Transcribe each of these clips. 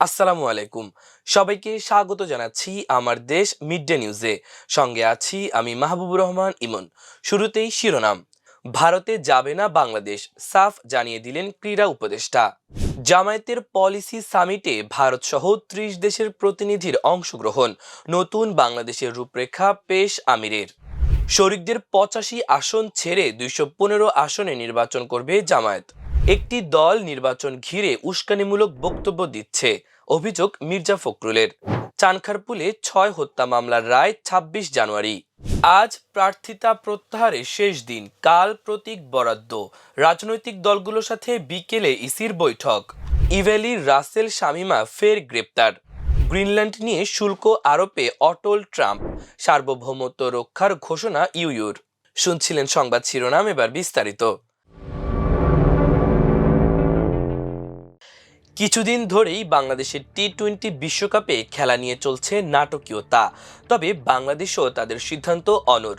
আসসালামু আলাইকুম। সবাইকে স্বাগত জানাচ্ছি আমার দেশ মিড ডে নিউজে। সঙ্গে আছি আমি মাহবুবুর রহমান ইমন। শুরুতেই শিরোনাম, ভারতে যাবে না বাংলাদেশ, সাফ জানিয়ে দিলেন ক্রীড়া উপদেষ্টা। জামায়াতের পলিসি সামিটে ভারত সহ ত্রিশ দেশের প্রতিনিধির অংশগ্রহণ, নতুন বাংলাদেশের রূপরেখা পেশ আমিরের। শরিকদের পঁচাশি আসন ছেড়ে দুইশো পনেরো আসনে নির্বাচন করবে জামায়াত। একটি দল নির্বাচন ঘিরে উস্কানিমূলক বক্তব্য দিচ্ছে অভিযোগ মির্জা ফখরুলের। চানখারপুলে ছয় হত্যা মামলার রায় ২৬ জানুয়ারি। আজ প্রার্থিতা প্রত্যাহারের শেষ দিন, কাল প্রতীক বরাদ্দ। রাজনৈতিক দলগুলোর সাথে বিকেলে ইসির বৈঠক। ইভ্যালি রাসেল শামিমা ফের গ্রেপ্তার। গ্রিনল্যান্ড নিয়ে শুল্ক আরোপে অটল ট্রাম্প। সার্বভৌমত্ব রক্ষার ঘোষণা ইউইউর। শুনছিলেন সংবাদ শিরোনাম, এবার বিস্তারিত। কিছুদিন ধরেই বাংলাদেশের টি টোয়েন্টি বিশ্বকাপে খেলা নিয়ে চলছে নাটকীয়তা। তবে বাংলাদেশও তাদের সিদ্ধান্ত অনর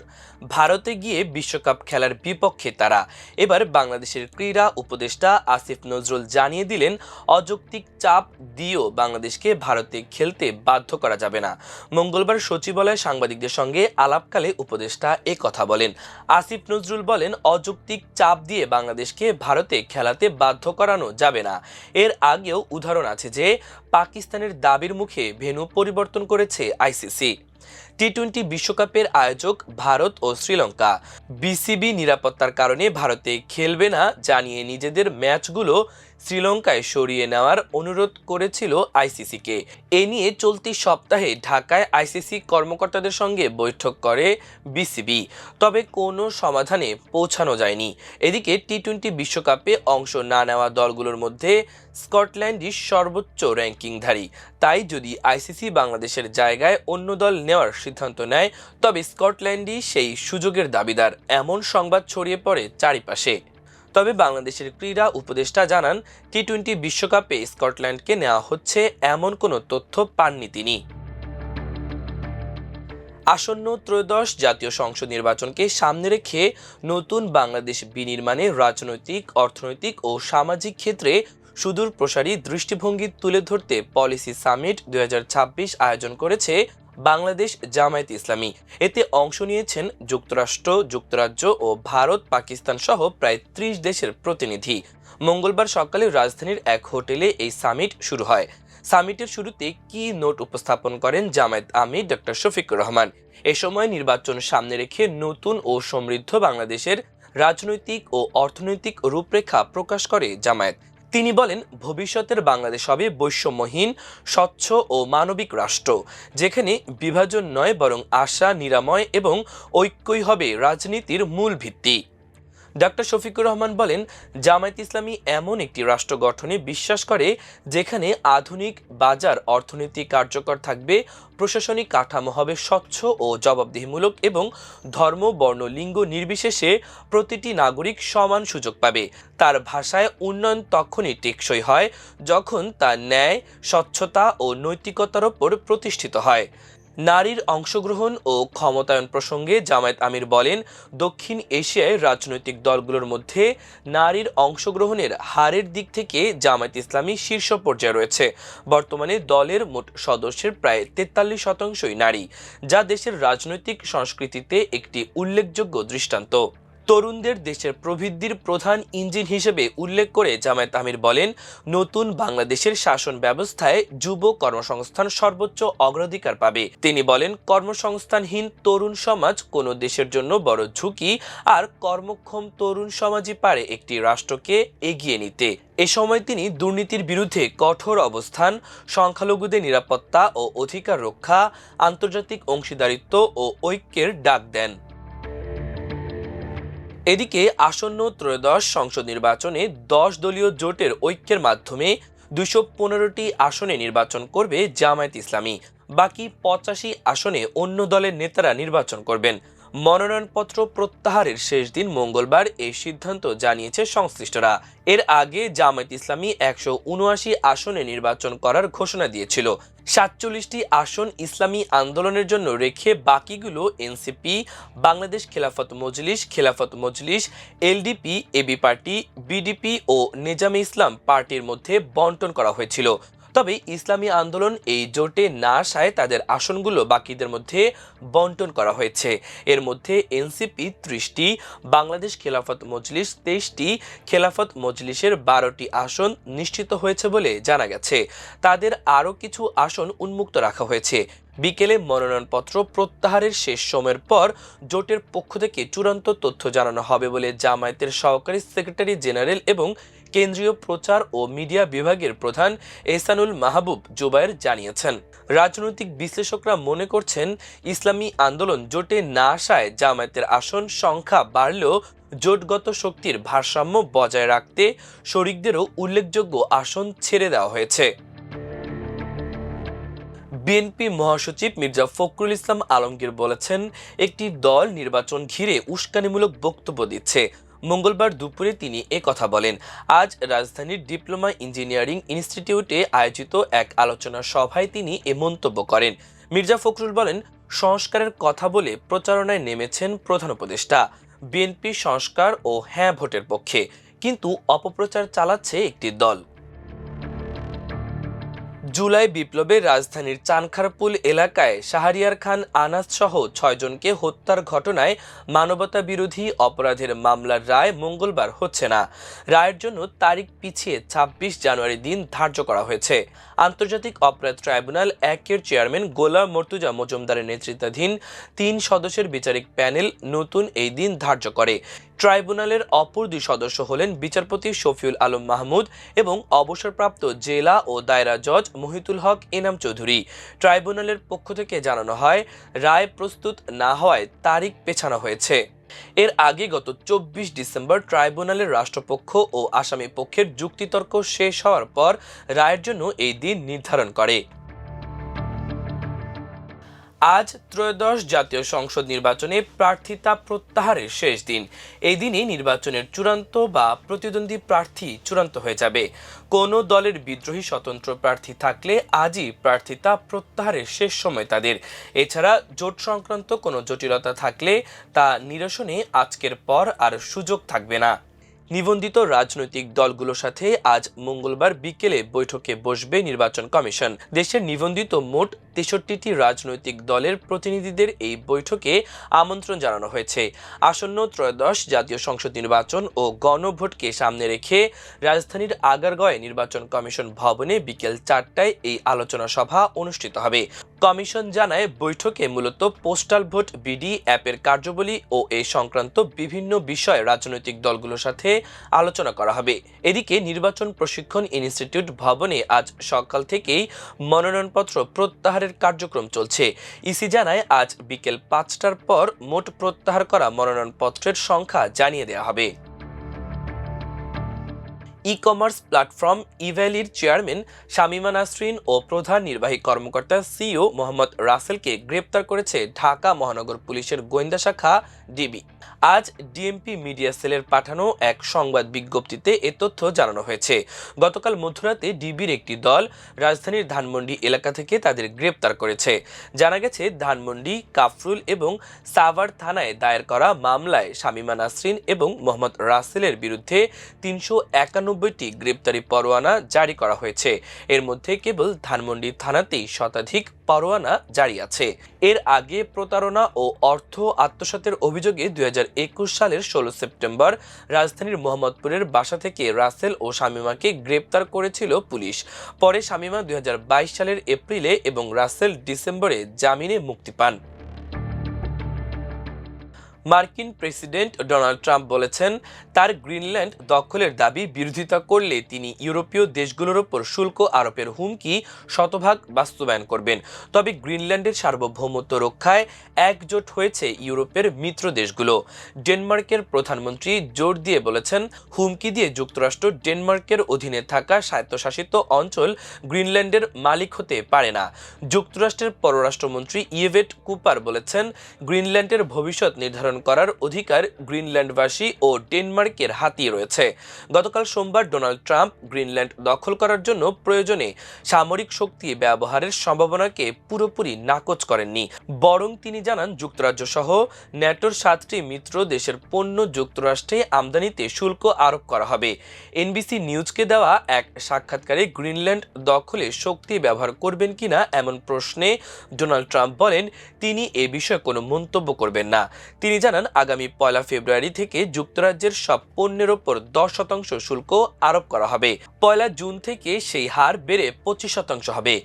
ভারতে গিয়ে বিশ্বকাপ খেলার বিপক্ষে তারা। এবার বাংলাদেশের ক্রীড়া উপদেষ্টা আসিফ নজরুল জানিয়ে দিলেন, অযৌক্তিক চাপ দিয়েও বাংলাদেশকে ভারতে খেলতে বাধ্য করা যাবে না। মঙ্গলবার সচিবালয়ে সাংবাদিকদের সঙ্গে আলাপকালে উপদেষ্টা এ কথা বলেন। আসিফ নজরুল বলেন, অযৌক্তিক চাপ দিয়ে বাংলাদেশকে ভারতে খেলাতে বাধ্য করানো যাবে না। এর আগেও উদাহরণ আছে যে পাকিস্তানের দাবির মুখে ভেনু পরিবর্তন করেছে আইসিসি। টি টোয়েন্টি বিশ্বকাপের আয়োজক ভারত ও শ্রীলঙ্কা। বিসিবি নিরাপত্তার কারণে ভারতে খেলবে না জানিয়ে নিজেদের ম্যাচগুলো শ্রীলঙ্কায় সরিয়ে নেওয়ার অনুরোধ করেছিল আইসিসিকে। এ নিয়ে চলতি সপ্তাহে ঢাকায় আইসিসি কর্মকর্তাদের সঙ্গে বৈঠক করে বিসিবি। তবে কোনো সমাধানে পৌঁছানো যায়নি। এদিকে টি টোয়েন্টি বিশ্বকাপে অংশ না নেওয়া দলগুলোর মধ্যে স্কটল্যান্ডই সর্বোচ্চ র্যাঙ্কিংধারী। তাই যদি আইসিসি বাংলাদেশের জায়গায় অন্য দল নেওয়ার সিদ্ধান্ত নেয়, তবে স্কটল্যান্ডই সেই সুযোগের দাবিদার। এমন সংবাদ ছড়িয়ে পড়ে চারিপাশে। তবে বাংলাদেশের ক্রীড়া উপদেষ্টা জানান টি টোয়েন্টি বিশ্বকাপে স্কটল্যান্ডকে নেওয়া হচ্ছে এমন কোনো তথ্য পাননি তিনি। আসন্ন ত্রয়োদশ জাতীয় সংসদ নির্বাচনকে সামনে রেখে নতুন বাংলাদেশ বিনির্মাণে রাজনৈতিক, অর্থনৈতিক ও সামাজিক ক্ষেত্রে সুদূর প্রসারী দৃষ্টিভঙ্গি তুলে ধরতে পলিসি সামিট দুই হাজার ছাব্বিশ আয়োজন করেছে বাংলাদেশ জামায়াত ইসলামী। এতে অংশ নিয়েছেন যুক্তরাষ্ট্র, যুক্তরাজ্য ও ভারত, পাকিস্তান সহ প্রায় ত্রিশ দেশের প্রতিনিধি। মঙ্গলবার সকালে রাজধানীর এক হোটেলে এই সামিট শুরু হয়। সামিটের শুরুতে কি নোট উপস্থাপন করেন জামায়াত আমির ডক্টর শফিকুর রহমান? এ সময় নির্বাচন সামনে রেখে নতুন ও সমৃদ্ধ বাংলাদেশের রাজনৈতিক ও অর্থনৈতিক রূপরেখা প্রকাশ করে জামায়াত। তিনি বলেন, ভবিষ্যতের বাংলাদেশ হবে বৈষম্যহীন, স্বচ্ছ ও মানবিক রাষ্ট্র, যেখানে বিভাজন নয় বরং আশা, নিরাময় এবং ঐক্যই হবে রাজনীতির মূল ভিত্তি। ডক্টর শফিকুর রহমান বলেন, জামায়াত ইসলামী এমন একটি রাষ্ট্র গঠনে বিশ্বাস করে যেখানে আধুনিক বাজার অর্থনীতি কার্যকর থাকবে, প্রশাসনিক কাঠামো হবে স্বচ্ছ ও জবাবদিহিমূলক এবং ধর্ম, বর্ণ, লিঙ্গ নির্বিশেষে প্রতিটি নাগরিক সমান সুযোগ পাবে। তার ভাষায় উন্নয়ন তখনই টেকসই হয় যখন তা ন্যায়, স্বচ্ছতা ও নৈতিকতার ওপর প্রতিষ্ঠিত হয়। নারীর অংশগ্রহণ ও ক্ষমতায়ন প্রসঙ্গে জামায়াত আমির বলেন, দক্ষিণ এশিয়ায় রাজনৈতিক দলগুলোর মধ্যে নারীর অংশগ্রহণের হারের দিক থেকে জামায়াত ইসলামী শীর্ষ পর্যায়ে রয়েছে। বর্তমানে দলের মোট সদস্যের প্রায় তেতাল্লিশ শতাংশই নারী, যা দেশের রাজনৈতিক সংস্কৃতিতে একটি উল্লেখযোগ্য দৃষ্টান্ত। তরুণদের দেশের প্রবৃদ্ধির প্রধান ইঞ্জিন হিসেবে উল্লেখ করে জামায়াত আমির বলেন, নতুন বাংলাদেশের শাসন ব্যবস্থায় যুব কর্মসংস্থান সর্বোচ্চ অগ্রাধিকার পাবে। তিনি বলেন, কর্মসংস্থানহীন তরুণ সমাজ কোনো দেশের জন্য বড় ঝুঁকি, আর কর্মক্ষম তরুণ সমাজই পারে একটি রাষ্ট্রকে এগিয়ে নিতে। এ সময় তিনি দুর্নীতির বিরুদ্ধে কঠোর অবস্থান, সংখ্যালঘুদের নিরাপত্তা ও অধিকার রক্ষা, আন্তর্জাতিক অংশীদারিত্ব ও ঐক্যের ডাক দেন। এদিকে আসন্ন ত্রয়োদশ সংসদ নির্বাচনে দশ দলীয় জোটের ঐক্যের মাধ্যমে দুশো পনেরোটি আসনে নির্বাচন করবে জামায়াত ইসলামী। বাকি পঁচাশি আসনে অন্য দলের নেতারা নির্বাচন করবেন। মনোনয়নপত্র প্রত্যাহারের শেষ দিন মঙ্গলবার এই সিদ্ধান্ত জানিয়েছে সংশ্লিষ্টরা। এর আগে জামায়াত ইসলামী একশো উনআশি আসনে নির্বাচন করার ঘোষণা দিয়েছিল। সাতচল্লিশটি আসন ইসলামী আন্দোলনের জন্য রেখে বাকিগুলো NCP, Bangladesh Khelafat Majlis Khelafat Majlis, LDP, AB party, BDP ও নেজামে ইসলাম পার্টির মধ্যে বন্টন করা হয়েছিল। তবে ইসলামী আন্দোলন এই জোটে না আসায় তাদের আসনগুলো বাকিদের মধ্যে বন্টন করা হয়েছে। এর মধ্যে এনসিপি ত্রিশটি, বাংলাদেশ খেলাফত মজলিস তেইশটি, খেলাফত মজলিসের বারোটি আসন নিশ্চিত হয়েছে বলে জানা গেছে। তাদের আরও কিছু আসন উন্মুক্ত রাখা হয়েছে। বিকেলে মনোনয়নপত্র প্রত্যাহারের শেষ সময়ের পর জোটের পক্ষ থেকে চূড়ান্ত তথ্য জানানো হবে বলে জামায়াতের সহকারী সেক্রেটারি জেনারেল এবং কেন্দ্রীয় প্রচার ও মিডিয়া বিভাগের প্রধান এহসানুল মাহবুব জুবায়ের জানিয়েছেন। রাজনৈতিক বিশ্লেষকরা মনে করছেন, ইসলামী আন্দোলন জোটে না আসায় জামায়াতের আসন সংখ্যা বাড়লেও জোটগত শক্তির ভারসাম্য বজায় রাখতে শরিকদেরও উল্লেখযোগ্য আসন ছেড়ে দেওয়া হয়েছে। বিএনপি মহাসচিব মির্জা ফখরুল ইসলাম আলমগীর বলেছেন, একটি দল নির্বাচন ঘিরে উস্কানিমূলক বক্তব্য দিচ্ছে। মঙ্গলবার দুপুরে তিনি এ কথা বলেন। আজ রাজধানীর ডিপ্লোমা ইঞ্জিনিয়ারিং ইনস্টিটিউটে আয়োজিত এক আলোচনা সভায় তিনি এ মন্তব্য করেন। মির্জা ফখরুল বলেন, সংস্কারের কথা বলে প্রচারণায় নেমেছেন প্রধান উপদেষ্টা। বিএনপি সংস্কার ও হ্যাঁ ভোটের পক্ষে। কিন্তু অপপ্রচার চালাচ্ছে একটি দল। জুলাই বিপ্লবে রাজধানীর চানখারপুল এলাকায় শাহরিয়ার খান, আনাস সহ ছয়জনকে হত্যার ঘটনায় মানবতা বিরোধী অপরাধের মামলার রায় মঙ্গলবার হচ্ছে না। রায়ের জন্য তারিখ পিছিয়ে ছাব্বিশ জানুয়ারি দিন ধার্য করা হয়েছে। আন্তর্জাতিক অপরাধ ট্রাইব্যুনাল একের চেয়ারম্যান গোলাম মর্তুজা মজুমদারের নেতৃত্বাধীন তিন সদস্যের বিচারিক প্যানেল নতুন এই দিন ধার্য করে। ট্রাইব্যুনালের অপর দুই সদস্য হলেন বিচারপতি শফিউল আলম মাহমুদ এবং অবসরপ্রাপ্ত জেলা ও দায়রা জজ মহিতুল হক এনাম চৌধুরী। ট্রাইব্যুনালের পক্ষ থেকে জানানো হয়, রায় প্রস্তুত না হওয়ায় তারিখ পেছানো হয়েছে। এর আগে গত চব্বিশ ডিসেম্বর ট্রাইব্যুনালের রাষ্ট্রপক্ষ ও আসামি পক্ষের যুক্তিতর্ক শেষ হওয়ার পর রায়ের জন্য এই দিন নির্ধারণ করে। আজ ত্রয়োদশ জাতীয় সংসদ নির্বাচনে প্রার্থিতা প্রত্যাহারের শেষ দিন। এই দিনই নির্বাচনের চূড়ান্ত বা প্রতিদ্বন্দ্বী প্রার্থী চূড়ান্ত হয়ে যাবে। কোনো দলের বিদ্রোহী স্বতন্ত্র প্রার্থী থাকলে আজই প্রার্থিতা প্রত্যাহারের শেষ সময় তাদের। এছাড়া জোট সংক্রান্ত কোনো জটিলতা থাকলে তা নিরসনে আজকের পর আর সুযোগ থাকবে না। নিবন্ধিত রাজনৈতিক দলগুলোর সাথে আজ মঙ্গলবার বিকেলে বৈঠকে বসবে নির্বাচন কমিশন। দেশের নিবন্ধিত মোট তেষট্টিটি রাজনৈতিক দলের প্রতিনিধিদের এই বৈঠকে আমন্ত্রণ জানানো হয়েছে। আসন্ন ত্রয়োদশ জাতীয় সংসদ নির্বাচন ও গণভোটকে সামনে রেখে রাজধানীর আগারগয়ে নির্বাচন কমিশন ভবনে বিকেল চারটায় এই আলোচনা সভা অনুষ্ঠিত হবে। কমিশন জানায়, বৈঠকে মূলত পোস্টাল ভোট, বিডি, অ্যাপের কার্যাবলী ও এ সংক্রান্ত বিভিন্ন বিষয়ে রাজনৈতিক দলগুলোর সাথে আলোচনা করা হবে। এদিকে নির্বাচন প্রশিক্ষণ ইনস্টিটিউট ভবনে আজ সকাল থেকেই মনোনয়নপত্র প্রত্যাহারের কার্যক্রম চলছে। ইসি জানায়, আজ বিকেল পাঁচটার পর মোট প্রত্যাহার করা মনোনয়নপত্রের সংখ্যা জানিয়ে দেওয়া হবে। ই কমার্স প্ল্যাটফর্ম ইভ্যালির চেয়ারম্যান শামিমা নাসরিন ও প্রধান নির্বাহী কর্মকর্তা সিও মোহাম্মদ রাসেলকে গ্রেপ্তার করেছে ঢাকা মহানগর পুলিশের গোয়েন্দা শাখা ডিবি আজ ডিএমপি মিডিয়া সেলের পাঠানো এক সংবাদ বিজ্ঞপ্তিতে এ তথ্য জানানো হয়েছে। গতকাল মধ্যরাতে ডিবির একটি দল রাজধানীর ধানমন্ডি এলাকা থেকে তাদের গ্রেপ্তার করেছে। জানা গেছে, ধানমন্ডি, কাফরুল এবং সাভার থানায় দায়ের করা মামলায় শামিমা নাসরিন এবং মোহাম্মদ রাসেলের বিরুদ্ধে তিনশো একানব্বই একানব্বইটি গ্রেপ্তারি পরোয়ানা জারি করা হয়েছে। এর মধ্যে কেবল ধানমন্ডি থানাতেই শতাধিক পরোয়ানা জারি আছে। এর আগে প্রতারণা ও অর্থ আত্মসাতের অভিযোগে দুই হাজার একুশ সালের ষোলো সেপ্টেম্বর রাজধানীর মোহাম্মদপুরের বাসা থেকে রাসেল ও শামিমাকে গ্রেপ্তার করেছিল পুলিশ। পরে শামিমা দুই হাজার বাইশ সালের এপ্রিলে এবং রাসেল ডিসেম্বরে জামিনে মুক্তি পান। মার্কিন প্রেসিডেন্ট ডোনাল্ড ট্রাম্প বলেছেন, তার গ্রিনল্যান্ড দখলের দাবি বিরোধিতা করলে তিনি ইউরোপীয় দেশগুলোর ওপর শুল্ক আরোপের হুমকি শতভাগ বাস্তবায়ন করবেন। তবে গ্রিনল্যান্ডের সার্বভৌমত্ব রক্ষায় একজোট হয়েছে ইউরোপের মিত্র দেশগুলো। ডেনমার্কের প্রধানমন্ত্রী জোর দিয়ে বলেছেন, হুমকি দিয়ে যুক্তরাষ্ট্র ডেনমার্কের অধীনে থাকা স্বায়ত্তশাসিত অঞ্চল গ্রিনল্যান্ডের মালিক হতে পারে না। যুক্তরাষ্ট্রের পররাষ্ট্রমন্ত্রী ইয়েভেট কুপার বলেছেন, গ্রিনল্যান্ডের ভবিষ্যৎ নির্ধারণ বাস্তবায়ন করার অধিকার গ্রিনল্যান্ডবাসী ও ডেনমার্কের হাতিয়ে রয়েছে। গতকাল সোমবার ডোনাল্ড ট্রাম্প গ্রিনল্যান্ড দখল করার জন্য প্রয়োজনে সামরিক শক্তি ব্যবহারের সম্ভাবনাকে পুরোপুরি নাকচ করেননি। বরং তিনি জানান যুক্তরাজ্য সহ ন্যাটোর সাতটি মিত্র দেশের পণ্য যুক্তরাষ্ট্রে আমদানিতে শুল্ক আরোপ করা হবে। এনবিসি নিউজকে দেওয়া এক সাক্ষাৎকারে গ্রিনল্যান্ড দখলে শক্তি ব্যবহার করবেন কিনা এমন প্রশ্নে ডোনাল্ড ট্রাম্প বলেন, তিনি এ বিষয়ে কোনো মন্তব্য করবেন না। তিনি জানান, আগামী পয়লা ফেব্রুয়ারি থেকে যুক্তরাজ্যের সব পণ্যের ওপর দশ শতাংশ শুল্ক আরোপ করা হবে। পয়লা জুন থেকে সেই হার বেড়ে পঁচিশ শতাংশ হবে।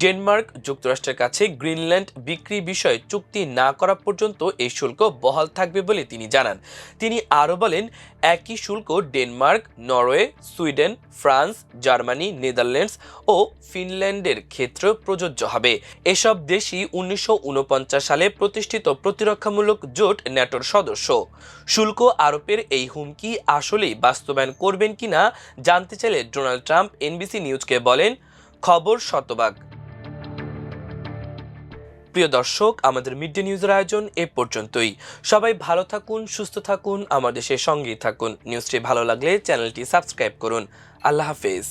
ডেনমার্ক যুক্তরাষ্ট্রের কাছে গ্রিনল্যান্ড বিক্রি বিষয়ে চুক্তি না করা পর্যন্ত এই শুল্ক বহাল থাকবে বলে তিনি জানান। তিনি আরও বলেন, একই শুল্ক Denmark, Norway, Sweden, France, Germany, Netherlands ও ফিনল্যান্ডের ক্ষেত্রেও প্রযোজ্য হবে। এসব দেশই উনিশশো উনপঞ্চাশ সালে প্রতিষ্ঠিত প্রতিরক্ষামূলক জোট ন্যাটোর সদস্য। শুল্ক আরোপের এই হুমকি আসলেই বাস্তবায়ন করবেন কিনা জানতে চাইলে ডোনাল্ড ট্রাম্প, এনবিসি নিউজকে বলেন, খবর শতভাগ। প্রিয় দর্শক, আমাদের মিড ডে নিউজের আয়োজন এ পর্যন্তই। সবাই ভালো থাকুন, সুস্থ থাকুন, আমাদের সে সঙ্গেই থাকুন। নিউজটি ভালো লাগলে চ্যানেলটি সাবস্ক্রাইব করুন। আল্লাহ হাফেজ।